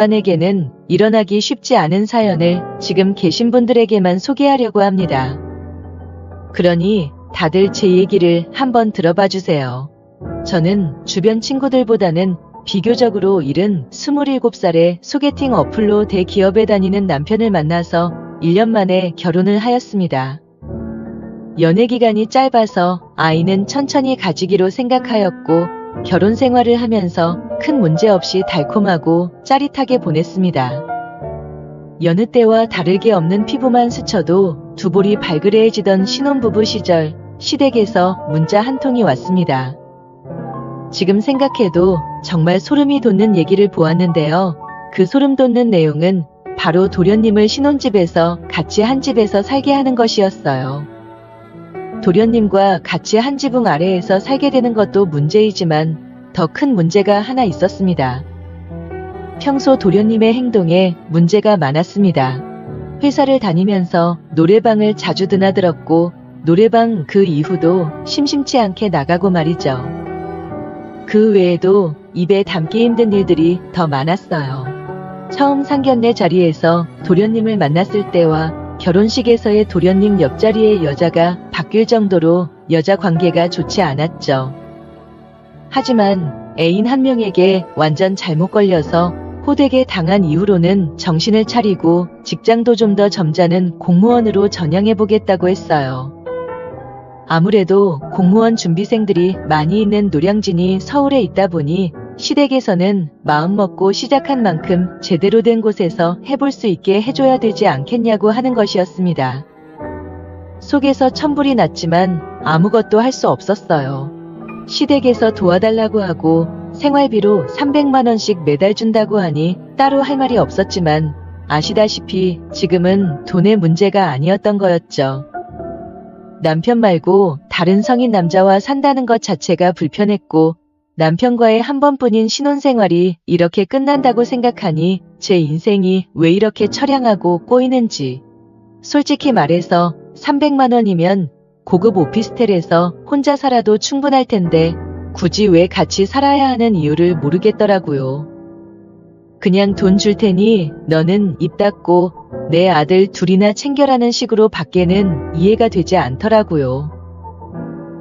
에게는 일어나기 쉽지 않은 사연을 지금 계신 분들에게만 소개하려고 합니다. 그러니 다들 제 얘기를 한번 들어봐 주세요. 저는 주변 친구들보다는 비교적으로 이른 27살에 소개팅 어플로 대기업에 다니는 남편을 만나서 1년 만에 결혼을 하였습니다. 연애 기간이 짧아서 아이는 천천히 가지기로 생각하였고 결혼 생활을 하면서 큰 문제 없이 달콤하고 짜릿하게 보냈습니다. 여느 때와 다르게 없는 피부만 스쳐도 두 볼이 발그레해지던 신혼부부 시절 시댁에서 문자 한 통이 왔습니다. 지금 생각해도 정말 소름이 돋는 얘기를 보았는데요. 그 소름 돋는 내용은 바로 도련님을 신혼집에서 같이 한 집에서 살게 하는 것이었어요. 도련님과 같이 한 지붕 아래에서 살게 되는 것도 문제이지만 더 큰 문제가 하나 있었습니다. 평소 도련님의 행동에 문제가 많았습니다. 회사를 다니면서 노래방을 자주 드나들었고 노래방 그 이후도 심심치 않게 나가고 말이죠. 그 외에도 입에 담기 힘든 일들이 더 많았어요. 처음 상견례 자리에서 도련님을 만났을 때와 결혼식에서의 도련님 옆자리의 여자가 바뀔 정도로 여자 관계가 좋지 않았죠. 하지만 애인 한 명에게 완전 잘못 걸려서 호되게 당한 이후로는 정신을 차리고 직장도 좀 더 점잖은 공무원으로 전향해보겠다고 했어요. 아무래도 공무원 준비생들이 많이 있는 노량진이 서울에 있다 보니 시댁에서는 마음먹고 시작한 만큼 제대로 된 곳에서 해볼 수 있게 해줘야 되지 않겠냐고 하는 것이었습니다. 속에서 천불이 났지만 아무것도 할 수 없었어요. 시댁에서 도와달라고 하고 생활비로 300만원씩 매달 준다고 하니 따로 할 말이 없었지만 아시다시피 지금은 돈의 문제가 아니었던 거였죠. 남편 말고 다른 성인 남자와 산다는 것 자체가 불편했고 남편과의 한 번뿐인 신혼생활이 이렇게 끝난다고 생각하니 제 인생이 왜 이렇게 처량하고 꼬이는지. 솔직히 말해서 300만 원이면 고급 오피스텔에서 혼자 살아도 충분할 텐데 굳이 왜 같이 살아야 하는 이유를 모르겠더라고요. 그냥 돈 줄 테니 너는 입 닫고 내 아들 둘이나 챙겨라는 식으로 밖에는 이해가 되지 않더라고요.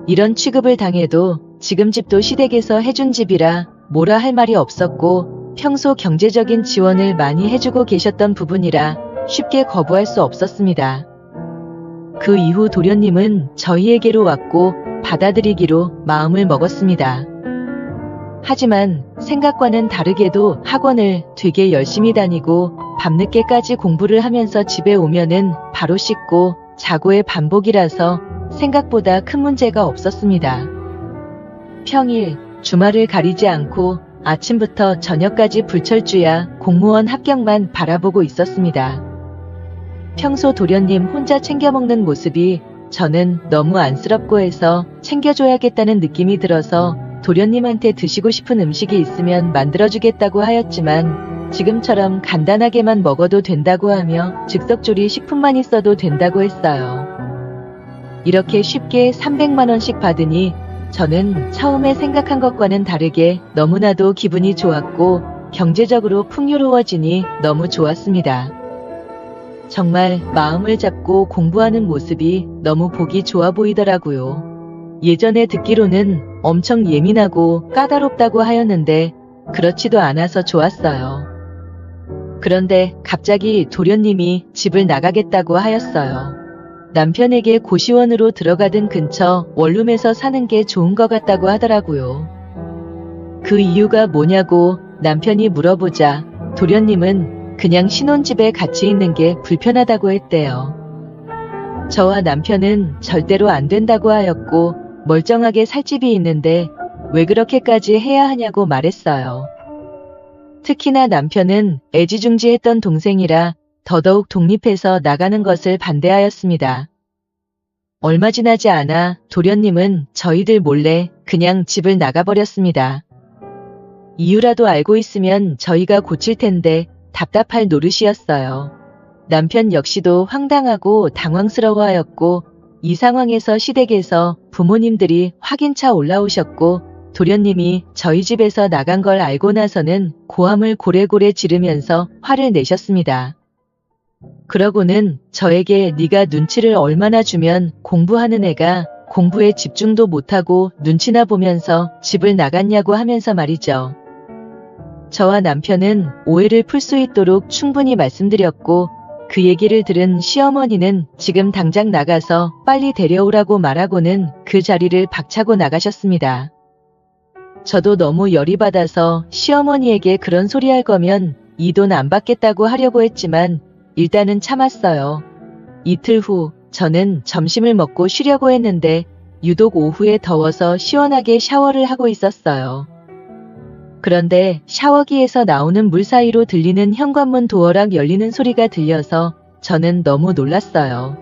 이런 취급을 당해도 지금 집도 시댁에서 해준 집이라 뭐라 할 말이 없었고 평소 경제적인 지원을 많이 해주고 계셨던 부분이라 쉽게 거부할 수 없었습니다. 그 이후 도련님은 저희에게로 왔고 받아들이기로 마음을 먹었습니다. 하지만 생각과는 다르게도 학원을 되게 열심히 다니고 밤늦게까지 공부를 하면서 집에 오면은 바로 씻고 자고의 반복이라서 생각보다 큰 문제가 없었습니다. 평일, 주말을 가리지 않고 아침부터 저녁까지 불철주야 공무원 합격만 바라보고 있었습니다. 평소 도련님 혼자 챙겨 먹는 모습이 저는 너무 안쓰럽고 해서 챙겨줘야겠다는 느낌이 들어서 도련님한테 드시고 싶은 음식이 있으면 만들어주겠다고 하였지만 지금처럼 간단하게만 먹어도 된다고 하며 즉석조리 식품만 있어도 된다고 했어요. 이렇게 쉽게 300만원씩 받으니 저는 처음에 생각한 것과는 다르게 너무나도 기분이 좋았고 경제적으로 풍요로워지니 너무 좋았습니다. 정말 마음을 잡고 공부하는 모습이 너무 보기 좋아 보이더라고요. 예전에 듣기로는 엄청 예민하고 까다롭다고 하였는데 그렇지도 않아서 좋았어요. 그런데 갑자기 도련님이 집을 나가겠다고 하였어요. 남편에게 고시원으로 들어가든 근처 원룸에서 사는 게 좋은 것 같다고 하더라고요. 그 이유가 뭐냐고 남편이 물어보자 도련님은 그냥 신혼집에 같이 있는 게 불편하다고 했대요. 저와 남편은 절대로 안 된다고 하였고 멀쩡하게 살 집이 있는데 왜 그렇게까지 해야 하냐고 말했어요. 특히나 남편은 애지중지했던 동생이라 더더욱 독립해서 나가는 것을 반대하였습니다. 얼마 지나지 않아 도련님은 저희들 몰래 그냥 집을 나가버렸습니다. 이유라도 알고 있으면 저희가 고칠 텐데 답답할 노릇이었어요. 남편 역시도 황당하고 당황스러워하였고 이 상황에서 시댁에서 부모님들이 확인차 올라오셨고 도련님이 저희 집에서 나간 걸 알고 나서는 고함을 고래고래 지르면서 화를 내셨습니다. 그러고는 저에게 네가 눈치를 얼마나 주면 공부하는 애가 공부에 집중도 못하고 눈치나 보면서 집을 나갔냐고 하면서 말이죠. 저와 남편은 오해를 풀 수 있도록 충분히 말씀드렸고 그 얘기를 들은 시어머니는 지금 당장 나가서 빨리 데려오라고 말하고는 그 자리를 박차고 나가셨습니다. 저도 너무 열이 받아서 시어머니에게 그런 소리 할 거면 이 돈 안 받겠다고 하려고 했지만 일단은 참았어요. 이틀 후 저는 점심을 먹고 쉬려고 했는데 유독 오후에 더워서 시원하게 샤워를 하고 있었어요. 그런데 샤워기에서 나오는 물 사이로 들리는 현관문 도어락 열리는 소리가 들려서 저는 너무 놀랐어요.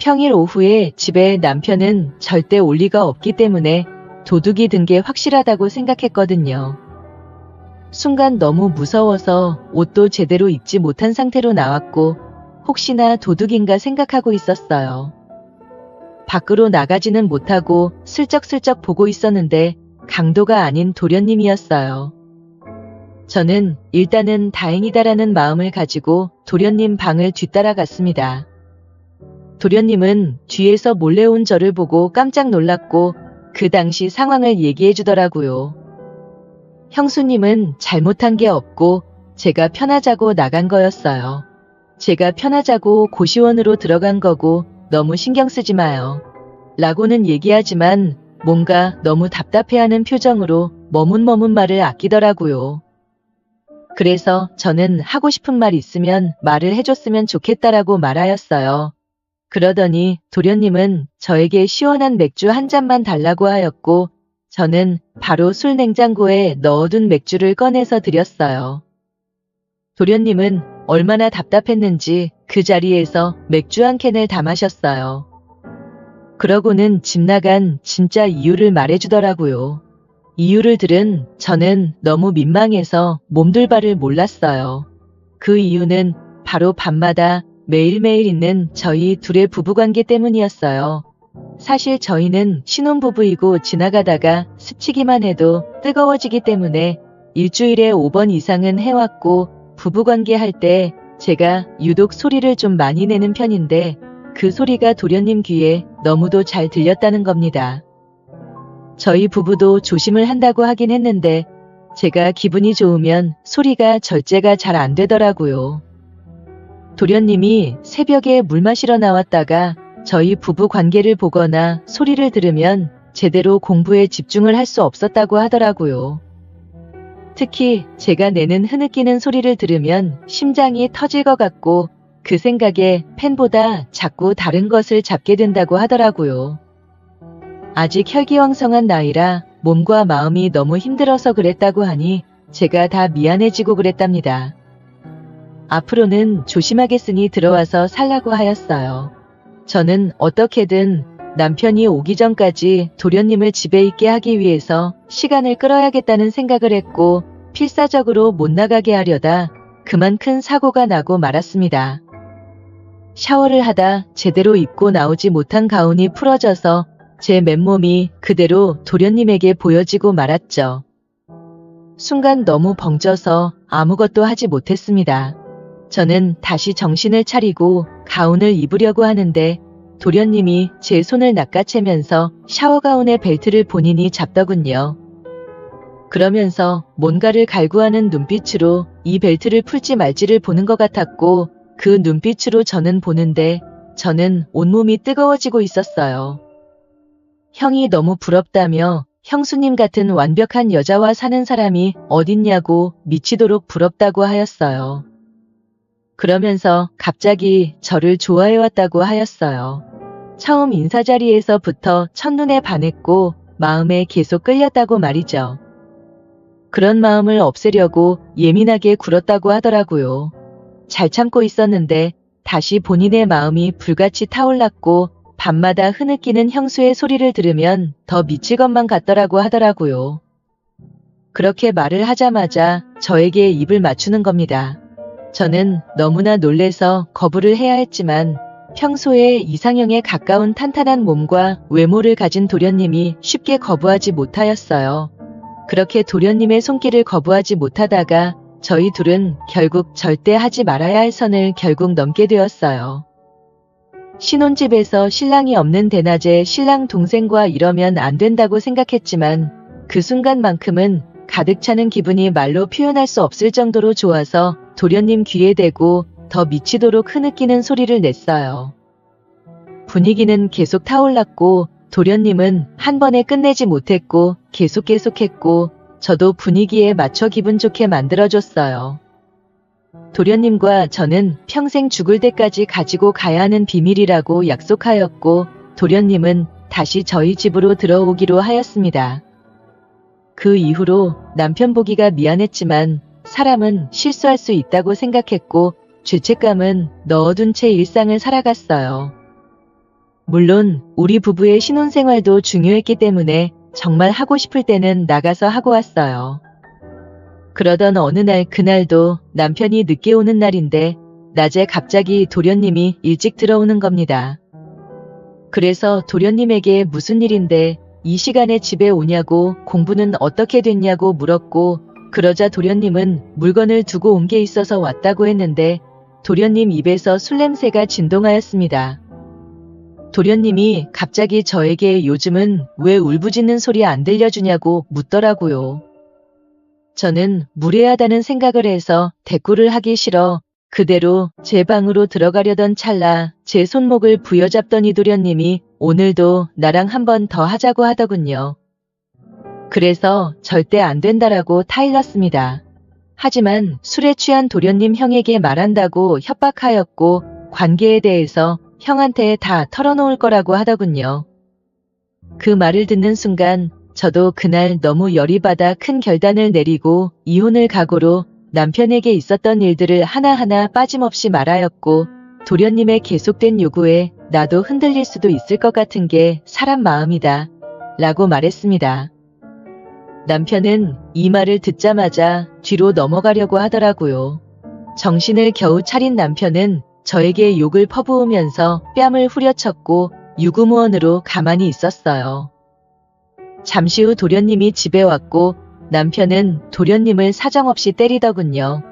평일 오후에 집에 남편은 절대 올 리가 없기 때문에 도둑이 든 게 확실하다고 생각했거든요. 순간 너무 무서워서 옷도 제대로 입지 못한 상태로 나왔고 혹시나 도둑인가 생각하고 있었어요. 밖으로 나가지는 못하고 슬쩍슬쩍 보고 있었는데 강도가 아닌 도련님이었어요. 저는 일단은 다행이다라는 마음을 가지고 도련님 방을 뒤따라갔습니다. 도련님은 뒤에서 몰래 온 저를 보고 깜짝 놀랐고 그 당시 상황을 얘기해 주더라고요. 형수님은 잘못한 게 없고 제가 편하자고 나간 거였어요. 제가 편하자고 고시원으로 들어간 거고 너무 신경 쓰지 마요. 라고는 얘기하지만 뭔가 너무 답답해하는 표정으로 머문머문 말을 아끼더라고요. 그래서 저는 하고 싶은 말 있으면 말을 해줬으면 좋겠다라고 말하였어요. 그러더니 도련님은 저에게 시원한 맥주 한 잔만 달라고 하였고 저는 바로 술 냉장고에 넣어둔 맥주를 꺼내서 드렸어요. 도련님은 얼마나 답답했는지 그 자리에서 맥주 한 캔을 다 마셨어요. 그러고는 집 나간 진짜 이유를 말해주더라고요. 이유를 들은 저는 너무 민망해서 몸둘 바를 몰랐어요. 그 이유는 바로 밤마다 매일매일 있는 저희 둘의 부부관계 때문이었어요. 사실 저희는 신혼부부이고 지나가다가 스치기만 해도 뜨거워지기 때문에 일주일에 5번 이상은 해왔고 부부관계 할 때 제가 유독 소리를 좀 많이 내는 편인데 그 소리가 도련님 귀에 너무도 잘 들렸다는 겁니다. 저희 부부도 조심을 한다고 하긴 했는데 제가 기분이 좋으면 소리가 절제가 잘 안 되더라고요. 도련님이 새벽에 물 마시러 나왔다가 저희 부부 관계를 보거나 소리를 들으면 제대로 공부에 집중을 할 수 없었다고 하더라고요. 특히 제가 내는 흐느끼는 소리를 들으면 심장이 터질 것 같고 그 생각에 펜보다 자꾸 다른 것을 잡게 된다고 하더라고요. 아직 혈기왕성한 나이라 몸과 마음이 너무 힘들어서 그랬다고 하니 제가 다 미안해지고 그랬답니다. 앞으로는 조심하겠으니 들어와서 살라고 하였어요. 저는 어떻게든 남편이 오기 전까지 도련님을 집에 있게 하기 위해서 시간을 끌어야겠다는 생각을 했고 필사적으로 못 나가게 하려다 그만 큰 사고가 나고 말았습니다. 샤워를 하다 제대로 입고 나오지 못한 가운이 풀어져서 제 맨몸이 그대로 도련님에게 보여지고 말았죠. 순간 너무 벙쪄서 아무것도 하지 못했습니다. 저는 다시 정신을 차리고 가운을 입으려고 하는데 도련님이 제 손을 낚아채면서 샤워가운의 벨트를 본인이 잡더군요. 그러면서 뭔가를 갈구하는 눈빛으로 이 벨트를 풀지 말지를 보는 것 같았고 그 눈빛으로 저는 보는데 저는 온몸이 뜨거워지고 있었어요. 형이 너무 부럽다며 형수님 같은 완벽한 여자와 사는 사람이 어딨냐고 미치도록 부럽다고 하였어요. 그러면서 갑자기 저를 좋아해왔다고 하였어요. 처음 인사 자리에서부터 첫눈에 반했고 마음에 계속 끌렸다고 말이죠. 그런 마음을 없애려고 예민하게 굴었다고 하더라고요. 잘 참고 있었는데 다시 본인의 마음이 불같이 타올랐고 밤마다 흐느끼는 형수의 소리를 들으면 더 미칠 것만 같더라고 하더라고요. 그렇게 말을 하자마자 저에게 입을 맞추는 겁니다. 저는 너무나 놀래서 거부를 해야 했지만 평소에 이상형에 가까운 탄탄한 몸과 외모를 가진 도련님이 쉽게 거부하지 못하였어요. 그렇게 도련님의 손길을 거부하지 못하다가 저희 둘은 결국 절대 하지 말아야 할 선을 결국 넘게 되었어요. 신혼집에서 신랑이 없는 대낮에 신랑 동생과 이러면 안 된다고 생각했지만 그 순간만큼은 가득 차는 기분이 말로 표현할 수 없을 정도로 좋아서 도련님 귀에 대고 더 미치도록 흐느끼는 소리를 냈어요. 분위기는 계속 타올랐고 도련님은 한 번에 끝내지 못했고 계속 계속했고 저도 분위기에 맞춰 기분 좋게 만들어줬어요. 도련님과 저는 평생 죽을 때까지 가지고 가야 하는 비밀이라고 약속하였고 도련님은 다시 저희 집으로 들어오기로 하였습니다. 그 이후로 남편 보기가 미안했지만 사람은 실수할 수 있다고 생각했고 죄책감은 넣어둔 채 일상을 살아갔어요. 물론 우리 부부의 신혼생활도 중요했기 때문에 정말 하고 싶을 때는 나가서 하고 왔어요. 그러던 어느 날 그날도 남편이 늦게 오는 날인데 낮에 갑자기 도련님이 일찍 들어오는 겁니다. 그래서 도련님에게 무슨 일인데 이 시간에 집에 오냐고 공부는 어떻게 됐냐고 물었고 그러자 도련님은 물건을 두고 온 게 있어서 왔다고 했는데 도련님 입에서 술 냄새가 진동하였습니다. 도련님이 갑자기 저에게 요즘은 왜 울부짖는 소리 안 들려주냐고 묻더라고요. 저는 무례하다는 생각을 해서 대꾸를 하기 싫어 그대로 제 방으로 들어가려던 찰나 제 손목을 부여잡더니 도련님이 오늘도 나랑 한 번 더 하자고 하더군요. 그래서 절대 안 된다라고 타일렀습니다. 하지만 술에 취한 도련님 형에게 말한다고 협박하였고 관계에 대해서 형한테 다 털어놓을 거라고 하더군요. 그 말을 듣는 순간 저도 그날 너무 열이 받아 큰 결단을 내리고 이혼을 각오로 남편에게 있었던 일들을 하나하나 빠짐없이 말하였고 도련님의 계속된 요구에 나도 흔들릴 수도 있을 것 같은 게 사람 마음이다. 라고 말했습니다. 남편은 이 말을 듣자마자 뒤로 넘어가려고 하더라고요. 정신을 겨우 차린 남편은 저에게 욕을 퍼부으면서 뺨을 후려쳤고 유구무원으로 가만히 있었어요. 잠시 후 도련님이 집에 왔고 남편은 도련님을 사정없이 때리더군요.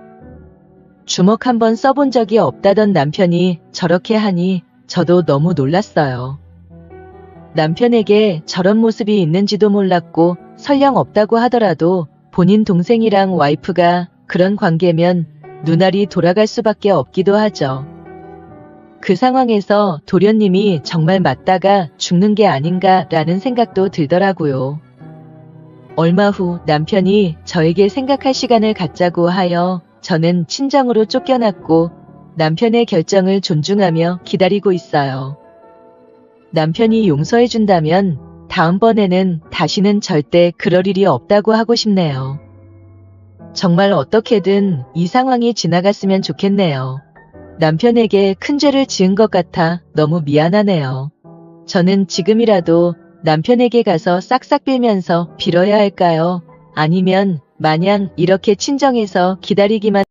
주먹 한번 써본 적이 없다던 남편이 저렇게 하니 저도 너무 놀랐어요. 남편에게 저런 모습이 있는지도 몰랐고 설령 없다고 하더라도 본인 동생이랑 와이프가 그런 관계면 눈알이 돌아갈 수밖에 없기도 하죠. 그 상황에서 도련님이 정말 맞다가 죽는 게 아닌가라는 생각도 들더라고요. 얼마 후 남편이 저에게 생각할 시간을 갖자고 하여 저는 친정으로 쫓겨났고 남편의 결정을 존중하며 기다리고 있어요. 남편이 용서해준다면 다음번에는 다시는 절대 그럴 일이 없다고 하고 싶네요. 정말 어떻게든 이 상황이 지나갔으면 좋겠네요. 남편에게 큰 죄를 지은 것 같아 너무 미안하네요. 저는 지금이라도 남편에게 가서 싹싹 빌면서 빌어야 할까요? 아니면 마냥 이렇게 친정에서 기다리기만